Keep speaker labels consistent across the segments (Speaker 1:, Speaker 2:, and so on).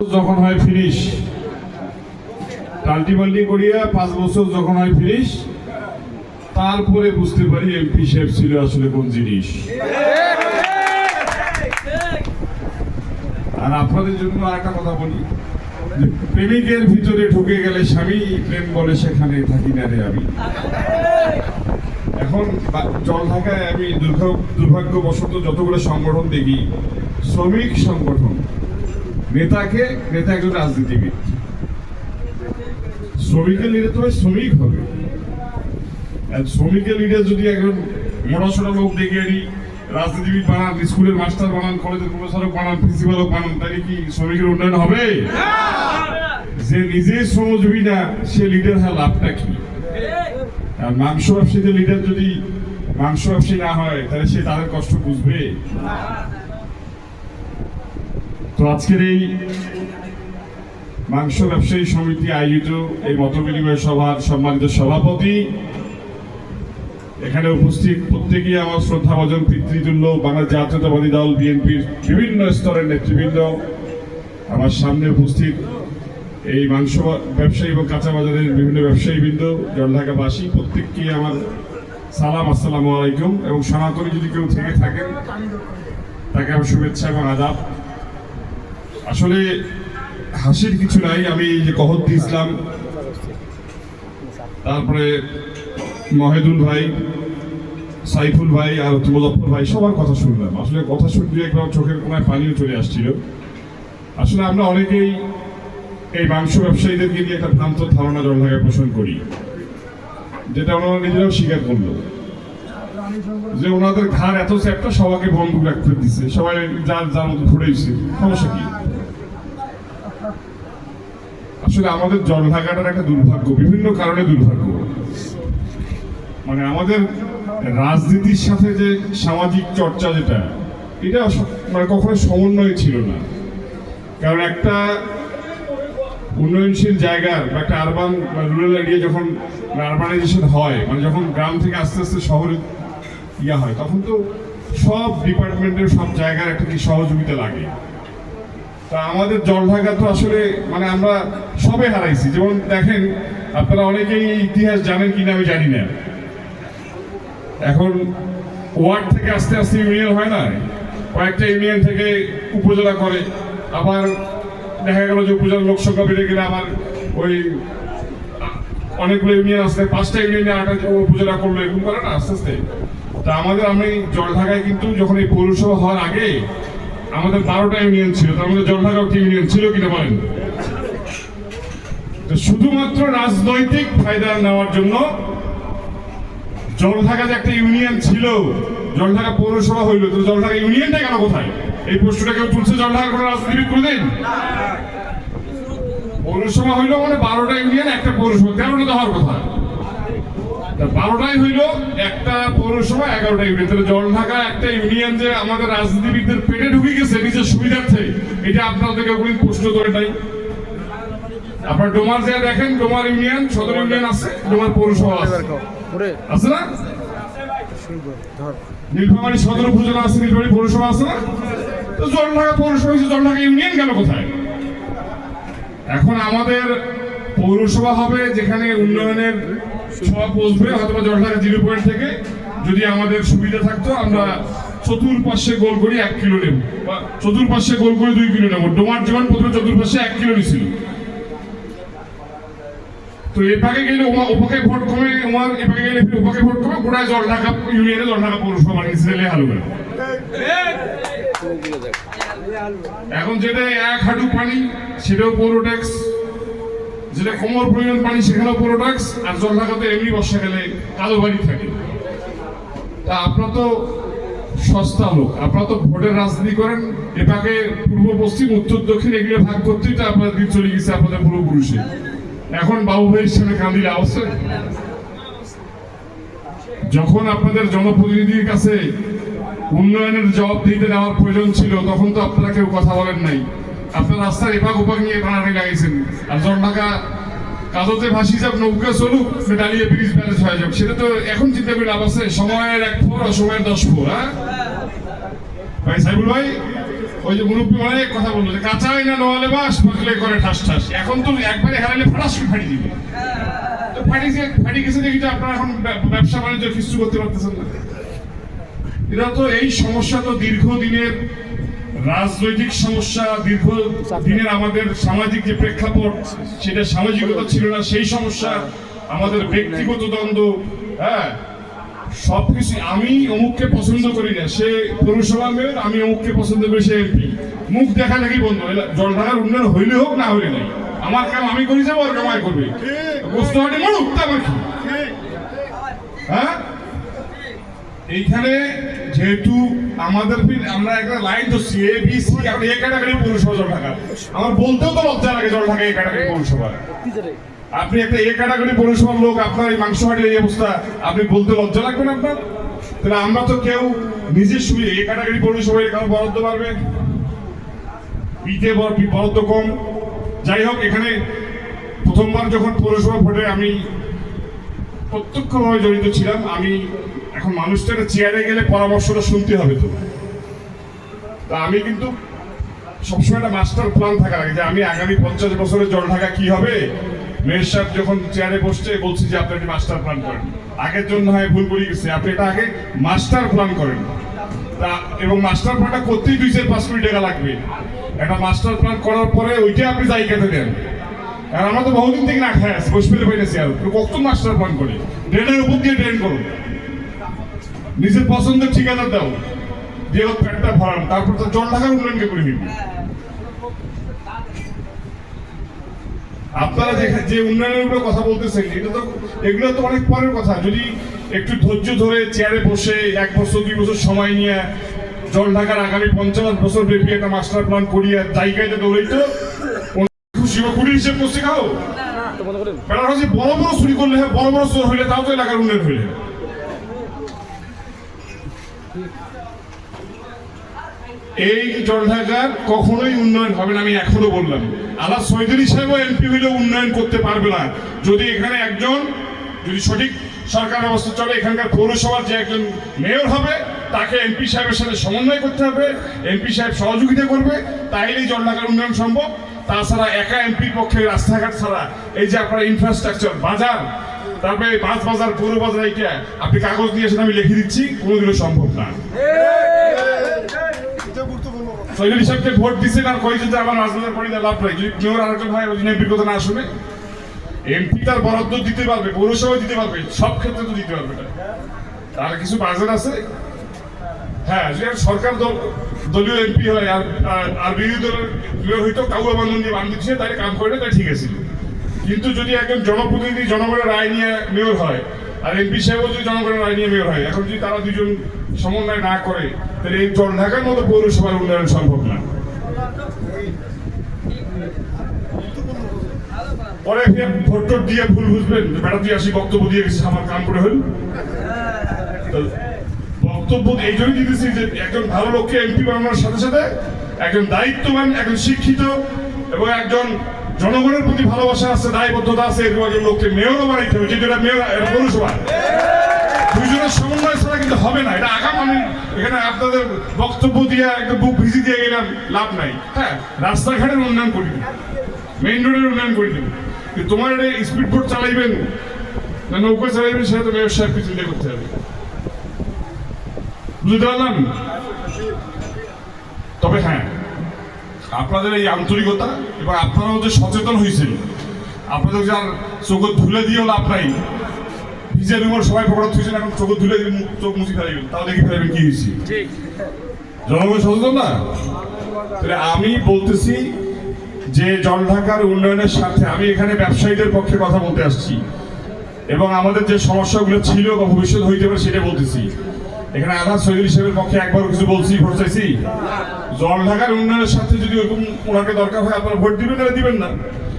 Speaker 1: যখন হয় ফিনিশ টাল্টি বাল্টি করিয়া পাঁচ বছর যখন হয় ফিনিশ তারপরে বুঝতে পারি এমপি সাহেব ছিল আসলে কোন জিনিস। আর আপনাদের জন্য আর একটা কথা বলি প্রেমিকের ভিতরে ঢুকে গেলে স্বামী প্রেম বলে সেখানে থাকি না রে আমি। এখন জল ঢাকায় আমি দুর্ভাগ্য দুর্ভাগ্যবশত যতগুলো সংগঠন দেখি, শ্রমিক সংগঠন নেতাকে, নেতা একজন রাজনীতিবিদ। শ্রমিকের লিডার তো শ্রমিক হবে। শ্রমিকের লিডার যদি একজন মোটাসোটা লোক ডেকে আনি, রাজনীতিবিদ বানান, স্কুলের মাস্টার বানান, কলেজের প্রফেসর বানান প্রিন্সিপালও বানান, তাহলে কি শ্রমিকের উন্নয়ন হবে? যে নিজে শ্রমজীবী না, সে লিডার হয় লাভটা কি? আর মাংস ব্যবসায়ীদের লিডার যদি মাংস ব্যবসায়ী না হয়, তাহলে সে তাদের কষ্ট বুঝবে? তো আজকের এই মাংস ব্যবসায়ী সমিতি আয়োজিত এই মত বিনিময় সভার সম্মানিত সভাপতি। এখানে উপস্থিত প্রত্যেকেই আমার শ্রদ্ধাভাজন পিতৃতুল্য বাংলা জাতীয়তাবাদী দল বিএনপির বিভিন্ন স্তরের নেতৃবৃন্দ। আমার সামনে উপস্থিত এই মাংস ব্যবসায়ী এবং কাঁচা বাজারের বিভিন্ন ব্যবসায়ীবৃন্দ, জলঢাকাবাসী, প্রত্যেককে আমার সালাম, আসসালামু আলাইকুম। এবং সনাতনী যদি কেউ থেকে থাকেন, তাকে আমার শুভেচ্ছা এবং আদাব। আসলে হাসির কিছু নাই, আমি যে কহদ্দি ইসলাম তারপরে মহেদুল ভাই, সাইফুল ভাই আর মুজফর ভাই সবার কথা শুনলাম। আসলে কথা শুনতে একবার চোখের কোনায় পানিও চলে আসছিল। আসলে আমরা অনেকেই এই মাংস ব্যবসায়ীদেরকে নিয়ে একটা ভ্রান্ত ধারণা জনঢাকায় পোষণ করি, যেটা ওনারা নিজেরাও স্বীকার করল। যে ওনাদের ঘাড় এত চ্যাপটা সবাইকে বন্ধু রাখতে দিচ্ছে সবাই যার যার মতো ঘুরেছে সমস্যা কি? আসলে আমাদের জনঢাকাটার একটা দুর্ভাগ্য, বিভিন্ন কারণে দুর্ভাগ্য। মানে আমাদের রাজনীতির সাথে যে সামাজিক চর্চা যেটা, এটা মানে কখনো সমন্বয় ছিল না। কারণ একটা উন্নয়নশীল জায়গার বা একটা আরবান রুরাল এরিয়া যখন আরবানাইজেশন হয় মানে যখন গ্রাম থেকে আস্তে আস্তে শহরে ইয়া হয়, তখন তো সব ডিপার্টমেন্টের সব জায়গার একটা কি সহযোগিতা লাগে। তা আমাদের জলঢাকা তো আসলে মানে আমরা সবে হারাইছি। যেমন দেখেন, আপনারা অনেকেই ইতিহাস জানেন কিনা আমি জানি না। এখন ওয়ার্ড থেকে আস্তে আস্তে ইউনিয়ন হয় না? কয়েকটা ইউনিয়ন থেকে উপজেলা করে। আবার দেখা গেল যে উপজেলার লোক সংখ্যা বেড়ে গেলে আবার ওই অনেকগুলো ইউনিয়ন আসতে পাঁচটা ইউনিয়নে আটটা উপজেলা করল, এরকম করে না, আস্তে আস্তে। তা আমাদের, আমি জলঢাকায় কিন্তু যখন এই পৌরসভা হওয়ার আগে আমাদের বারোটা ইউনিয়ন ছিল, তার মধ্যে একটি ইউনিয়ন ছিল কিনা বলেন? শুধুমাত্র রাজনৈতিক ফায়দা নেওয়ার জন্য জলঢাকা যে একটা ইউনিয়ন ছিল জলঢাকা পৌরসভা হইল, তো জলঢাকা ইউনিয়নটা কেন কোথায়? এই প্রশ্নটা কেউ তুলছে জলঢাকা কোনো রাজনীতিবিদ করে দিন? পৌরসভা হইল মানে বারোটা ইউনিয়ন একটা পৌরসভা, তেরোটা হওয়ার কথা। বারোটাই হইল, একটা পৌরসভা এগারোটা ইউনিয়ন তাহলে জলঢাকা একটা ইউনিয়ন যে আমাদের রাজনীতিবিদদের পেটে ঢুকে গেছে নিজের সুবিধার্থে। এটা আপনাদেরকে কোনদিন প্রশ্ন করে নাই। আপনার ডোমার যা দেখেন, ডোমার ইউনিয়ন, সদর ইউনিয়ন আছে, ডোমার পৌরসভা আছে। আছে না? নীলফামারী সদর উপজেলা আছে, নীলফামারী পৌরসভা আছে না? তো জলঢাকা পৌরসভা হচ্ছে জলঢাকা ইউনিয়ন গেল কোথায়? এখন আমাদের পৌরসভা হবে যেখানে উন্নয়নের ছোঁয়া পৌঁছবে হয়তো জলঢাকা জিরো পয়েন্ট থেকে যদি আমাদের সুবিধা থাকতো, আমরা চতুর্পাশে গোল করি এক কিলো নেব। চতুর্পাশে গোল করে দুই কিলো নেব। ডোমার জীবন প্রথমে চতুর্পাশে এক কিলো নিছিল। তো এপাকে গেলে ওমা, ওপাকে ভোট কমে ওমার এপাকে গেলে ফির ওপাকে ভোট কমে, গোটায় জলঢাকা ইউনিয়নে জলঢাকা পৌরসভা বানিয়েছে ছেলে হালু এখন যেটা এক হাঁটু পানি, সেটাও পৌর ট্যাক্স যেটা কোমর পরিমাণ পানি সেখানেও পৌর ট্যাক্স আর জলঢাকাতে এমনি বর্ষাকালে কালো বাড়ি থাকে। তা আপনার তো সস্তা লোক আপনারা তো ভোটের রাজনীতি করেন এটাকে পূর্ব পশ্চিম উত্তর দক্ষিণ এগুলো ভাগ করতেই তো আপনার দিন চলে গেছে আপনাদের পূর্বপুরুষে এখন বাবু ভাইয়ের সামনে কান্দিলে অবশ্যই যখন আপনাদের জনপ্রতিনিধির কাছে উন্নয়নের জবাব দিতে নেওয়ার প্রয়োজন ছিল, তখন তো আপনারা কেউ কথা বলেন নাই। আপনার রাস্তার এপাক ওপাক নিয়ে টানাটানি লাগাইছেন। আর জনঢাকা কাজতে ভাসি যাক, নৌকা চলুক ডালিয়ে ব্রিজ ব্যালেন্স হয়ে যাক। সেটা তো এখন চিন্তা করে লাভ আছে। সময়ের এক ফোর সময়ের দশ ফোর হ্যাঁ? ভাই সাইবুল ভাই, ওই যে মুরব্বী অনেক কথা বলল যে, কাঁচাই না নোয়ালে বাস পাকলে করে ঠাস ঠাস। এখন তো একবারে হারালে ফাটাস ফাটি দিবে। তো ফাটি ফাটি গেছে দেখি তো আপনারা এখন ব্য- ব্যবসা বাণিজ্য কিছু করতে পারতেছেন না। এরা তো এই সমস্যা তো দীর্ঘদিনের রাজনৈতিক সমস্যা দীর্ঘ দিনের আমাদের সামাজিক যে প্রেক্ষাপট সেটা সামাজিকতা ছিল না সেই সমস্যা আমাদের ব্যক্তিগত দ্বন্দ্ব হ্যাঁ? সবকিছু আমি অমুককে পছন্দ করি না সে পৌরসভা মেয়র আমি অমুককে পছন্দ করি সে এমপি। মুখ দেখা দেখি বন্ধ জলঢাকার উন্নয়ন হইলে হোক না হইলে নাই। আমার কাম আমি করি যাব আর কামাই করবে। বস্তু হাটে মরুক তা আমার কি? হ্যাঁ? এইখানে যেহেতু আমাদের আমরা একটা লাইন ধরছি এ বি সি আমরা এ ক্যাটাগরি পৌরসভা জল ঢাকা আমার বলতেও তো লজ্জা লাগে জল ঢাকা এ ক্যাটাগরি পৌরসভা। আপনি একটা এ ক্যাটাগরি পৌরসভার লোক, আপনার এই মাংস হাটের এই অবস্থা, আপনি বলতে লজ্জা লাগবে না আপনার? তাহলে আমরা তো কেউ নিজের সুবিধে এ ক্যাটাগরি পৌরসভায় কারও বরাদ্দ পারবে? বিতে বর- বরাদ্দ কম। যাই হোক, এখানে প্রথমবার যখন পৌরসভা ভোটে আমি প্রত্যক্ষভাবে জড়িত ছিলাম, আমি এখন মানুষটাকে চেয়ারে গেলে পরামর্শটা শুনতে হবে তো। তা আমি কিন্তু সবসময় একটা মাস্টার প্ল্যান থাকা লাগে যে আমি আগামী পঞ্চাশ বছরের জল ঢাকা কি হবে? মেয়ের সাহেব যখন চেয়ারে বসছে, বলছি যে আপনি একটা মাস্টার প্ল্যান করেন। আগের জন্য হয় ভুল করে গেছে, আপনি এটা আগে মাস্টার প্ল্যান করেন। তা এবং মাস্টার প্ল্যানটা করতেই দুই চার পাঁচ কোটি টাকা লাগবে। একটা মাস্টার প্ল্যান করার পরে ওইটা আপনি জায়গাতে দেন। আর আমরা তো বহুদিন থেকে না খাই আছি, বসে পেলে পাইতেছি আর। কত মাস্টার প্ল্যান করি? ড্রেনের উপর দিয়ে ড্রেন করুন। নিজের পছন্দের ঠিকানা দাও। দিয়ে ওর পেটটা ভরান তারপর তো জল ঢাকার উন্নয়নকে করে নিবি। আপনারা যে যে উন্নয়নের উপরে কথা বলতেছেন এটা তো এগুলো তো অনেক পরের কথা। যদি একটু ধৈর্য ধরে চেয়ারে বসে এক বছর দুই বছর সময় নিয়ে জল ঢাকার আগামী পঞ্চাশ বছর ব্যাপী একটা মাস্টার প্ল্যান করিয়া জায়গায় দৌড়াই তো খুশি বা কুড়ি হিসেব করছে খাও বড় বড় চুরি করলে হ্যাঁ বড় বড় চোর হইলে তাও তো এলাকার উন্নয়ন হইলে। এই জলঢাকার কখনোই উন্নয়ন হবে না, আমি এখনও বললাম। আল্লাহ সৈদুল সাহেবও এমপি হইলেও উন্নয়ন করতে পারবে না। যদি এখানে একজন, যদি সঠিক সরকার ব্যবস্থা চলে, এখানকার পৌরসভার যে একজন মেয়র হবে, তাকে এমপি সাহেবের সাথে সমন্বয় করতে হবে, এমপি সাহেব সহযোগিতা করবে, তাইলেই জলঢাকার উন্নয়ন সম্ভব। তাছাড়া একা এমপির পক্ষে রাস্তাঘাট ছাড়া, এই যে আপনার ইনফ্রাস্ট্রাকচার বাজার তারপরে মাছ বাজার পৌর বাজার এইটা, আপনি কাগজ দিয়ে এসে আমি লিখে দিচ্ছি, কোনোদিনও সম্ভব না। সৈনিক সাহেবকে ভোট দিচ্ছেন আর কয়েছে যে আমার রাজনীতির পরিণাম লাভ নাই যদি মেয়র আরেকজন হয়, ওই এমপির কথা না শুনে, এমপি তার বরাদ্দ দিতে পারবে পৌরসভা দিতে পারবে, সব ক্ষেত্রে তো দিতে পারবে না আর কিছু বাজার আছে? হ্যাঁ একটা সরকার দল দলীয় এমপি হয়, আর, আর- আর বিরোধী দলের মেয়র হইতো কাউয়া বান্ধব দিয়ে বান্ধব দিচ্ছে তাই কাম করে তাই ঠিক আছে। কিন্তু যদি একজন জনপ্রতিনিধি জনগণের রায় নিয়ে মেয়র হয়, আর এমপি সাহেবও যদি জনগণের রায় নিয়ে মেয়র হয়, এখন যদি তারা দুজন সমন্বয় না করে, তাহলে এই ঢাকার মতো পৌরসভার উন্নয়ন সম্ভব না। পরে ভোট দিয়ে ভুল বুঝবেন, যে বেড়া দিয়ে আসি বক্তব্য দিয়ে গেছে আমার কাম করে হইল তো বক্তব্য এই জন্য দিতেছি যে একজন ভালো লোককে এমপি বানানোর সাথে সাথে একজন দায়িত্ববান, একজন শিক্ষিত এবং একজন জনগণের প্রতি ভালোবাসা আছে, দায়বদ্ধতা আছে এরকম একজন লোককে মেয়রও বানাইতে হবে যেটা মেয়র পৌরসভা দুজনের সমন্বয় ছাড়া কিন্তু হবে না, এটা আগাম আমি এখানে আপনাদের বক্তব্য দিয়ে একটা বুক ভিজি দিয়ে গেলাম লাভ নাই। হ্যাঁ রাস্তাঘাটের উন্নয়ন করি মেইন রোডের উন্নয়ন করি তোমার এটা স্পিড বোট চালাইবেন, না নৌকা চালাইবেন, সেটা তো মেয়র সাহেবকে চিন্তা করতে হবে। বুঝতে পারলাম? তবে হ্যাঁ আপনাদের এই আন্তরিকতা এবং আপনারাও যে সচেতন হয়েছেন আপনাদের যে আর চোখ ধুলে দিয়েও লাভ নাই ভিজে রুমের সবাই পকড়া থুইছেন এখন চোখ ধুলে দিয়ে মুখ- চোখ মুছি ফেলাইবেন তাও দেখি ফেলাইবেন কি হয়েছে? জনগণ সচেতন না? তাহলে আমি বলতেছি যে জল ঢাকার উন্নয়নের সাথে আমি এখানে ব্যবসায়ীদের পক্ষে কথা বলতে আসছি এবং আমাদের যে সমস্যাগুলো ছিল বা ভবিষ্যৎ হইতে পারে সেটা বলতেছি। এখানে আধার শহীদ হিসেবের পক্ষে একবার কিছু বলছি, ভোট চাইছি। জল ঢাকার উন্নয়নের সাথে যদি ওরকম ওনাকে দরকার হয়, আপনারা ভোট দিবেন না দিবেন না।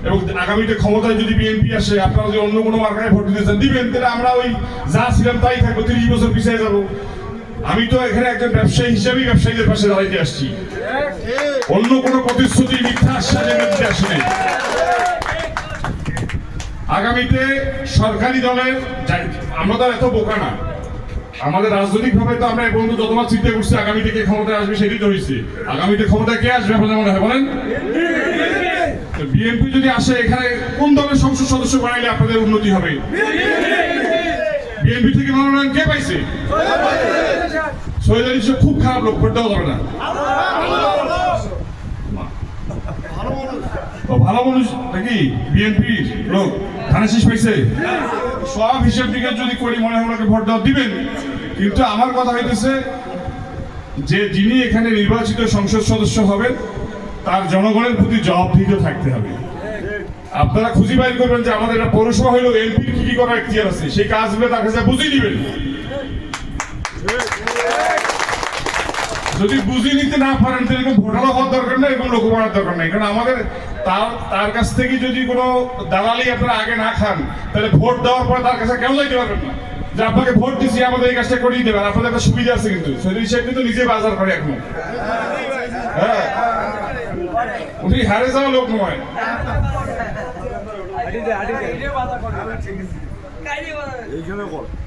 Speaker 1: এবং আগামীতে ক্ষমতায় যদি বিএনপি আসে, আপনারা যদি অন্য কোনো মার্কায় ভোট দিতে চান, দিবেন। তাহলে আমরা ওই যা ছিলাম তাই থাকব, তিরিশ বছর পিছিয়ে যাব। আমি তো এখানে একজন ব্যবসায়ী হিসেবেই ব্যবসায়ীদের পাশে দাঁড়াইতে আসছি। অন্য কোনো প্রতিশ্রুতি, মিথ্যা আশ্বাস দিতে আসেনি আগামীতে সরকারি দলের আমরা তো এত বোকা না। আমাদের রাজনৈতিক ভাবে তো আমরা এখন যতবার চিন্তা করছি আগামীতে কে ক্ষমতায় আসবে সেটাই তো হয়েছে আগামীতে ক্ষমতায় কে আসবে আপনাদের মনে হয় বলেন? বিএনপি যদি আসে, এখানে কোন দলের সংসদ সদস্য বানাইলে আপনাদের উন্নতি হবে? বিএনপি থেকে মনোনয়ন কে পাইছে? সৈয়দ খুব খারাপ লোক করতেও যাবে না। ভালো মানুষ নাকি? বিএনপি লোক। ধানের শীষ পাইছে? সব হিসেব নিকেশ যদি করি, মনে হয় ওনাকে ভোট দেওয়া দিবেন। কিন্তু আমার কথা হইতেছে, যে যিনি এখানে নির্বাচিত সংসদ সদস্য হবেন, তার জনগণের প্রতি জবাবদিহিত থাকতে হবে। আপনারা খুঁজি বাইর করবেন যে আমাদের একটা পৌরসভা হইল এমপির কি কি করার এখতিয়ার আছে। সেই কাজগুলো তার কাছে বুঝিয়ে দিবেন। যদি বুঝে নিতে না পারেন, তাহলে ঘোটালা হওয়ার দরকার নেই এরকম লোক বানার দরকার নেই। কারণ আমাদের তার তার কাছ থেকে যদি কোনো দালালি আপনারা আগে না খান, তাহলে ভোট দেওয়ার পর তার কাছে কেউ যাইতে পারবেন না। যে আপনাকে ভোট দিচ্ছি আমাদের এই কাজটা করিয়ে দেবেন, আপনাদের একটা সুবিধা আছে কিন্তু। সৈনিক সাহেব কিন্তু নিজে বাজার করে এখন। হ্যাঁ। উনি হারে যাওয়া লোক নয়।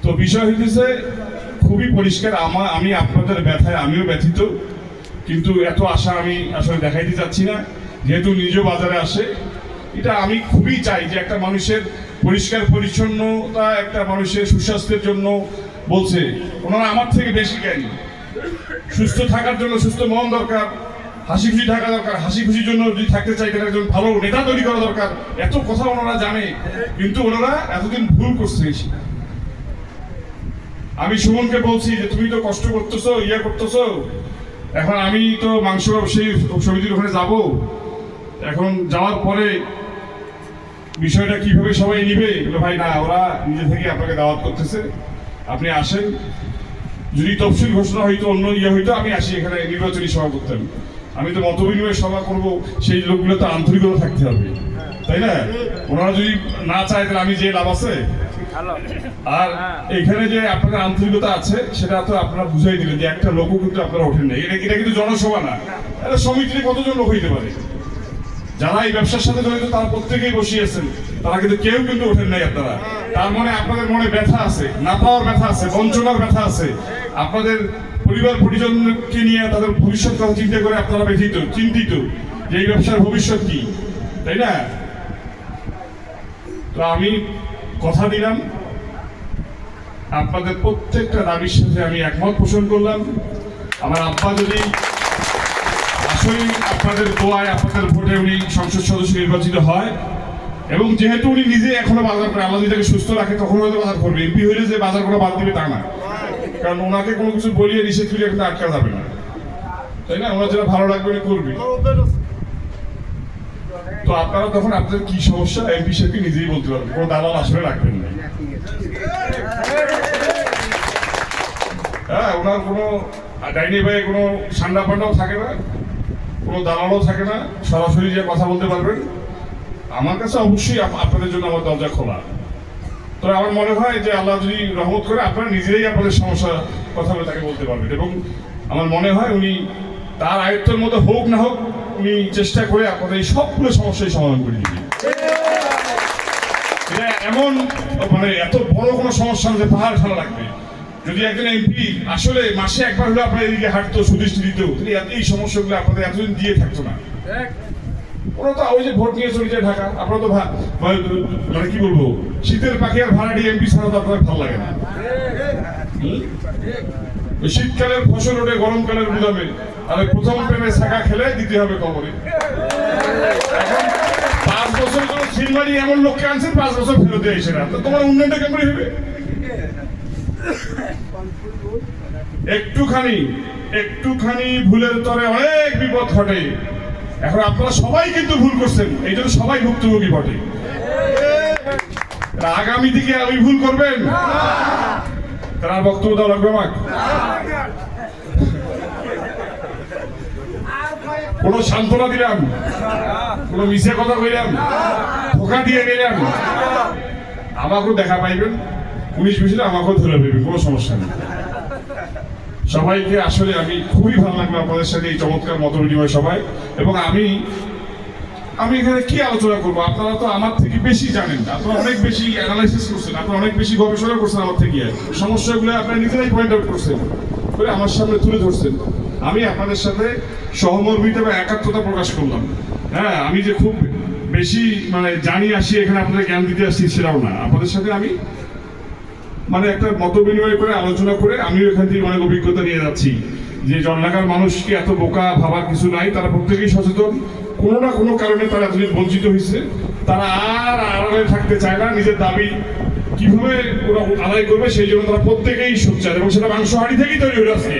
Speaker 1: তো বিষয় হইতেছে, খুবই পরিষ্কার আমার, আমি আপনাদের ব্যথায় আমিও ব্যথিত, কিন্তু এত আশা আমি আসলে দেখাইতে চাচ্ছি না। যেহেতু নিজ বাজারে আসে, এটা আমি খুবই চাই যে একটা মানুষের পরিষ্কার, পরিচ্ছন্নতা, একটা মানুষের সুস্বাস্থ্যের জন্য বলছে। ওনারা আমার থেকে বেশি জ্ঞানী। সুস্থ থাকার জন্য সুস্থ মন দরকার হাসি খুশি থাকা দরকার, হাসি খুশির জন্য যদি থাকতে চাই, তাহলে একজন ভালো নেতা তৈরি করা দরকার। এত কথা ওনারা জানে, কিন্তু ওনারা এতদিন ভুল করছে আমি সুমনকে বলছি যে, তুমি তো কষ্ট করতেছো ইয়ে করতেছো। এখন আমি তো মাংস ব্যবসায়ী সমিতির ওখানে যাব। এখন যাওয়ার পরে বিষয়টা কীভাবে সবাই নিবে? ভাই, না, ওরা নিজে থেকে আপনাকে দাওয়াত করতেছে। আপনি আসেন। যদি তফসিল ঘোষণা হইতো, অন্য ইয়ে হইতো, আমি আসি এখানে নির্বাচনী সভা করতাম আমি তো মত বিনিময় সভা করব সেই লোকগুলো তো আন্তরিকতা থাকতে হবে। তাই না? ওনারা যদি না চায় তাহলে আমি যে লাভ আছে? আর এখানে যে আপনাদের আন্তরিকতা আছে সেটা তো আপনারা বুঝাই দিলেন যে একটা লোকও কিন্তু আপনারা ওঠেন না এটা এটা কিন্তু জনসভা না। এটা সমিতিতে কতজন লোক হইতে পারে? যারা এই ব্যবসার সাথে জড়িত তারা প্রত্যেকেই বসিয়েছেন তারা কিন্তু কেউ কিন্তু ওঠেন নাই আপনারা। তার মানে আপনাদের মনে ব্যথা আছে না পাওয়ার ব্যথা আছে বঞ্চনার ব্যথা আছে। আপনাদের পরিবার পরিজনকে নিয়ে তাদের ভবিষ্যৎ কথা চিন্তা করে আপনারা ব্যথিত, চিন্তিত যে এই ব্যবসার ভবিষ্যৎ কি, তাই না? তো আমি কথা দিলাম। আপনাদের প্রত্যেকটা দাবির সাথে আমি একমত পোষণ করলাম। আমার আব্বা যদি আসলে আপনাদের দোয়ায়, আপনাদের ভোটে উনি সংসদ সদস্য নির্বাচিত হয় এবং যেহেতু উনি নিজে এখনও বাজার করে, আল্লাহ যদি তাকে সুস্থ রাখে, তখন হয়তো বাজার করবে। এমপি হইলে যে বাজার করা বাদ দিবে তা না। কারণ ওনাকে কোনো কিছু বলিয়ে নিষেধ করে কিন্তু আটকা যাবে না। তাই না? ওনার যেটা ভালো লাগবে করবে তো আপনারা তখন আপনাদের কি সমস্যা? এমপি সাহেবকে নিজেই বলতে পারবেন। কোনো দালাল আসলে রাখবেন না। হ্যাঁ ওনার কোনো ডাইনি ভাই কোনো ঠান্ডা ফান্ডাও থাকে না, কোনো দালালও থাকে না। সরাসরি যে কথা বলতে পারবেন। আমার কাছে অবশ্যই আপনাদের জন্য আমার দরজা খোলা। তো আমার মনে হয় যে আল্লাহ যদি রহমত করে, আপনারা নিজেরাই আপনাদের সমস্যা কথা বলে তাকে বলতে পারবেন। এবং আমার মনে হয় উনি তার আয়ত্তের মধ্যে হোক না হোক, উনি চেষ্টা করে আপনাদের এই সবগুলো সমস্যাই সমাধান করে দিবেন। এমন মানে এত বড় কোনো সমস্যা যে পাহাড় ফেলা লাগবে। যদি একজন এমপি আসলে মাসে একবার হলে আপনার এদিকে হাঁটতো, সুদৃষ্টি দিত এই সমস্যাগুলো আপনাদের এতদিন দিয়ে থাকতো না। ওরা তো ওই যে ভোট নিয়ে চলে যায় ঢাকা। আপনারা তো মানে কি বলব? শীতের পাখি আর ছাড়া তো আপনার ভালো লাগে না। শীতকালের ফসল ওঠে, গরমকালের গুদামে। আর প্রথম প্রেমে শাখা খেলে দিতে হবে কবরে। পাঁচ বছর তো সিলমারি এমন লোককে আনছেন, পাঁচ বছর ফেরত দিয়ে এসে না। তো তোমার উন্নয়নটা কেমন হবে? একটুখানি একটুখানি ভুলের তরে অনেক বিপদ ঘটে। এখন আপনারা সবাই কিন্তু ভুল করছেন। এই জন্য সবাই ভুক্তভোগী তা আগামী দিকে ওই ভুল করবেন? তারা বক্তব্য দেওয়া লাগবে আমাকে? কোনো সান্ত্বনা দিলাম? কোনো মিশে কথা কইলাম? ধোকা দিয়ে গেলাম আমাকেও দেখা পাইবেন। পুলিশ বিষয়ে আমাকেও ধরে পাইবেন কোনো সমস্যা নেই। সবাইকে আসলে আমি খুবই ভালো লাগল আপনাদের সাথে এই চমৎকার মত বিনিময় সবাই এবং আমি আমি এখানে কি আলোচনা করব? আপনারা তো আমার থেকে বেশি জানেন। আপনারা অনেক বেশি অ্যানালাইসিস করছেন। আপনারা অনেক বেশি গবেষণা করছেন আমার থেকে। সমস্যাগুলো আপনারা নিজেরাই পয়েন্ট আউট করছেন। করে আমার সামনে তুলে ধরছেন। আমি আপনাদের সাথে সহমর্মিতা বা একাত্মতা প্রকাশ করলাম। হ্যাঁ আমি যে খুব বেশি মানে জানি আসি, এখানে আপনাদের জ্ঞান দিতে আসছি সেটাও না। আপনাদের সাথে আমি মানে একটা মত বিনিময় করে, আলোচনা করে আমিও এখান থেকে অনেক অভিজ্ঞতা নিয়ে যাচ্ছি। যে জনলাকার মানুষকে এত বোকা ভাবার কিছু নাই, তারা প্রত্যেকেই সচেতন। কোনো না কোনো কারণে তারা এতদিন বঞ্চিত হয়েছে। তারা আর আড়ালে থাকতে চায় না, নিজের দাবি কীভাবে ওরা আদায় করবে, সেই জন্য তারা প্রত্যেকেই সোচ্চার। এবং সেটা মাংস হাড়ি থেকেই তৈরি হয়ে আসছে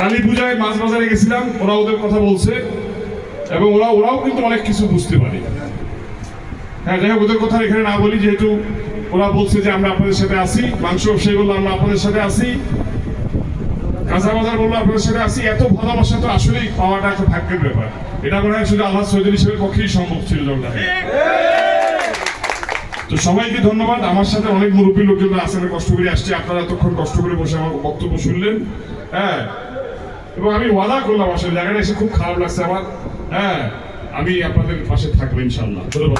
Speaker 1: কালী পূজায় মাছ বাজারে গেছিলাম, ওরা ওদের কথা বলছে, এবং ওরা ওরাও কিন্তু অনেক কিছু বুঝতে পারে। হ্যাঁ যাই হোক, ওদের কথা এখানে না বলি, যেহেতু ওরা বলছে যে আমরা আপনাদের সাথে আসি মাংস ব্যবসায়ী বলল, আমরা আপনাদের সাথে আসি কাঁচা বাজার বলল, আপনাদের সাথে আসি এত ভালোবাসা তো আসলেই পাওয়াটা একটা ভাগ্যের ব্যাপার। এটা মনে হয় শুধু আল্লাহ সৈয়দ হিসেবের পক্ষেই সম্ভব ছিল জনটা তো সবাইকে ধন্যবাদ, আমার সাথে অনেক মুরব্বী লোকজন আছেন কষ্ট করে আসছে, আপনারা এতক্ষণ কষ্ট করে বসে আমার বক্তব্য শুনলেন। হ্যাঁ এবং আমি ওয়াদা করলাম আসলে, জায়গাটা এসে খুব খারাপ লাগছে আমার। হ্যাঁ আমি আপনাদের পাশে থাকব ইনশাল্লাহ ধন্যবাদ।